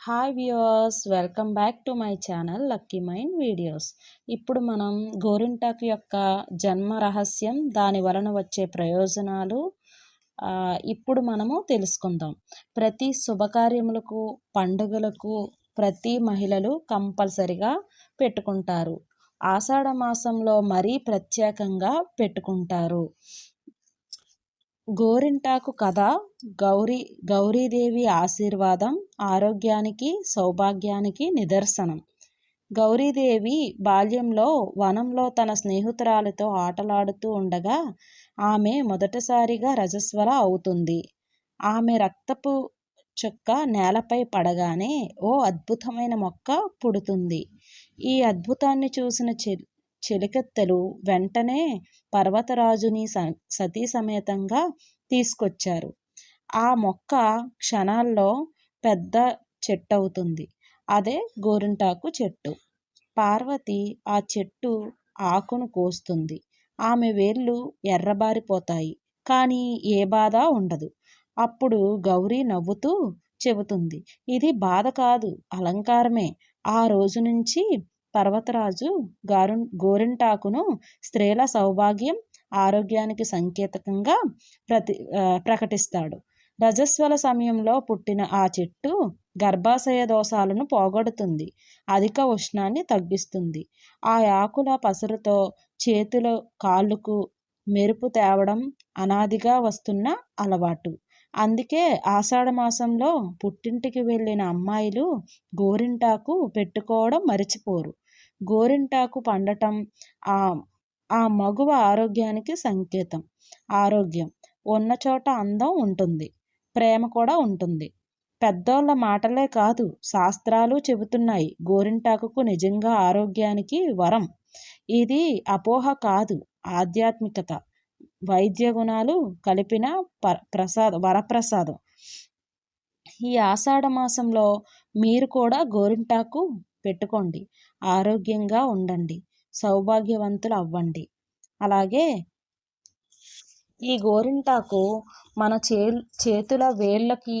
Hi viewers welcome back to my channel lucky mind videos ఇప్పుడు మనం గోరింటాకు యొక్క జన్మ రహస్యం దాని వలన వచ్చే ప్రయోజనాలు ఇప్పుడు మనము తెలుసుకుందాం. ప్రతి శుభకార్యములకు పండుగలకు ప్రతి మహిళలు కంపల్సరిగా పెట్టుకుంటారు. ఆషాఢ మాసంలో మరీ ప్రత్యేకంగా పెట్టుకుంటారు. గోరింటాకు కథ గౌరీ గౌరీదేవి ఆశీర్వాదం ఆరోగ్యానికి సౌభాగ్యానికి నిదర్శనం. గౌరీదేవి బాల్యంలో వనంలో తన స్నేహితురాలతో ఆటలాడుతూ ఉండగా ఆమె మొదటిసారిగా రజస్వల అవుతుంది. ఆమె రక్తపు చుక్క నేలపై పడగానే ఓ అద్భుతమైన మొక్క పుడుతుంది. ఈ అద్భుతాన్ని చూసిన చె చెలికత్తెలు వెంటనే పర్వతరాజుని స సతీ సమేతంగా తీసుకొచ్చారు. ఆ మొక్క క్షణాల్లో పెద్ద చెట్టు అవుతుంది అదే గోరింటాకు చెట్టు. పార్వతి ఆ చెట్టు ఆకును కోస్తుంది. ఆమె వేళ్ళు ఎర్రబారిపోతాయి. కానీ ఏ బాధ ఉండదు. అప్పుడు గౌరీ నవ్వుతూ చెబుతుంది. ఇది బాధ కాదు అలంకారమే. ఆ రోజు నుంచి పర్వతరాజు గారు గోరింటాకును స్త్రీల సౌభాగ్యం ఆరోగ్యానికి సంకేతకంగా ప్రతి ప్రకటిస్తాడు. రజస్వల సమయంలో పుట్టిన ఆ చెట్టు గర్భాశయ దోషాలను పోగొడుతుంది. అధిక ఉష్ణాన్ని తగ్గిస్తుంది. ఆ ఆకుల పసరుతో చేతుల కాళ్ళకు మెరుపు తేవడం అనాదిగా వస్తున్న అలవాటు. అందుకే ఆషాఢ మాసంలో పుట్టింటికి వెళ్ళిన అమ్మాయిలు గోరింటాకు పెట్టుకోవడం మరిచిపోరు. గోరింటాకు పండటం ఆ ఆ మగువ ఆరోగ్యానికి సంకేతం ఆరోగ్యం. ఉన్న చోట అందం ఉంటుంది ప్రేమ కూడా ఉంటుంది. పెద్దోళ్ళ మాటలే కాదు శాస్త్రాలు చెబుతున్నాయి గోరింటాకుకు నిజంగా ఆరోగ్యానికి వరం. ఇది అపోహ కాదు ఆధ్యాత్మికత. వైద్య గుణాలు కలిపిన ప ప్రసాదం వరప్రసాదం. ఈ ఆషాఢ మాసంలో మీరు కూడా గోరింటాకు పెట్టుకోండి. ఆరోగ్యంగా ఉండండి. సౌభాగ్యవంతులు అవ్వండి. అలాగే ఈ గోరింటాకు మన చే చేతుల వేళ్ళకి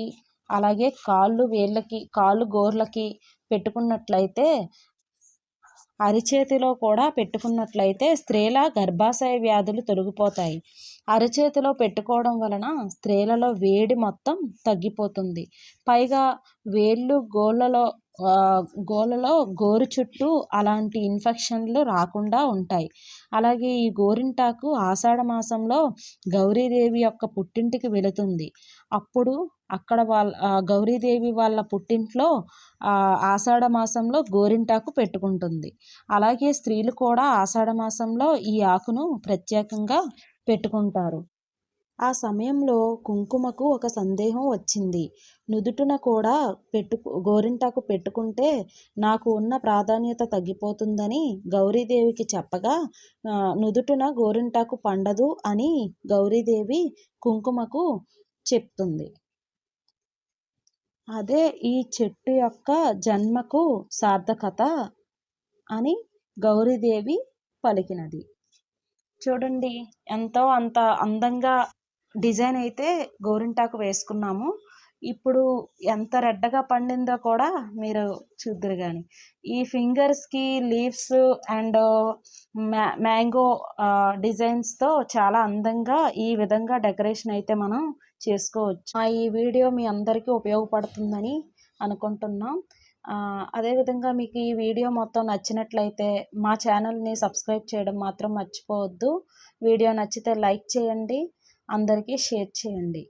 అలాగే కాళ్ళు వేళ్ళకి కాళ్ళు గోర్లకి పెట్టుకున్నట్లయితే అరిచేతిలో కూడా పెట్టుకున్నట్లయితే స్త్రీల గర్భాశయ వ్యాధులు తొలగిపోతాయి. అరచేతిలో పెట్టుకోవడం వలన స్త్రీలలో వేడి మొత్తం తగ్గిపోతుంది. పైగా వేళ్ళు గోళ్ళలో గోలలో గోరు చుట్టూ అలాంటి ఇన్ఫెక్షన్లు రాకుండా ఉంటాయి. అలాగే ఈ గోరింటాకు ఆషాఢ మాసంలో గౌరీదేవి యొక్క పుట్టింటికి వెళుతుంది. అప్పుడు అక్కడ వాళ్ళ గౌరీదేవి వాళ్ళ పుట్టింట్లో ఆషాఢ మాసంలో గోరింటాకు పెట్టుకుంటుంది. అలాగే స్త్రీలు కూడా ఆషాఢ మాసంలో ఈ ఆకును ప్రత్యేకంగా పెట్టుకుంటారు. ఆ సమయంలో కుంకుమకు ఒక సందేహం వచ్చింది. నుదుటున కూడా పెట్టు గోరింటాకు పెట్టుకుంటే నాకు ఉన్న ప్రాధాన్యత తగ్గిపోతుందని గౌరీదేవికి చెప్పగా నుదుటున గోరింటాకు పండదు అని గౌరీదేవి కుంకుమకు చెప్తుంది. అదే ఈ చెట్టు యొక్క జన్మకు సార్థకత అని గౌరీదేవి పలికినది. చూడండి ఎంతో అంత అందంగా డిజైన్ అయితే గోరింటాకు వేసుకున్నాము. ఇప్పుడు ఎంత రెడ్డగా పండిందో కూడా మీరు చూద్దరు కానీ ఈ ఫింగర్స్కి లీవ్స్ అండ్ మ్యా మ్యాంగో డిజైన్స్తో చాలా అందంగా ఈ విధంగా డెకరేషన్ అయితే మనం చేసుకోవచ్చు. ఈ వీడియో మీ అందరికీ ఉపయోగపడుతుందని అనుకుంటున్నాం. అదేవిధంగా మీకు ఈ వీడియో మొత్తం నచ్చినట్లయితే మా ఛానల్ని సబ్స్క్రైబ్ చేయడం మాత్రం మర్చిపోవద్దు. వీడియో నచ్చితే లైక్ చేయండి. అందరికీ షేర్ చేయండి.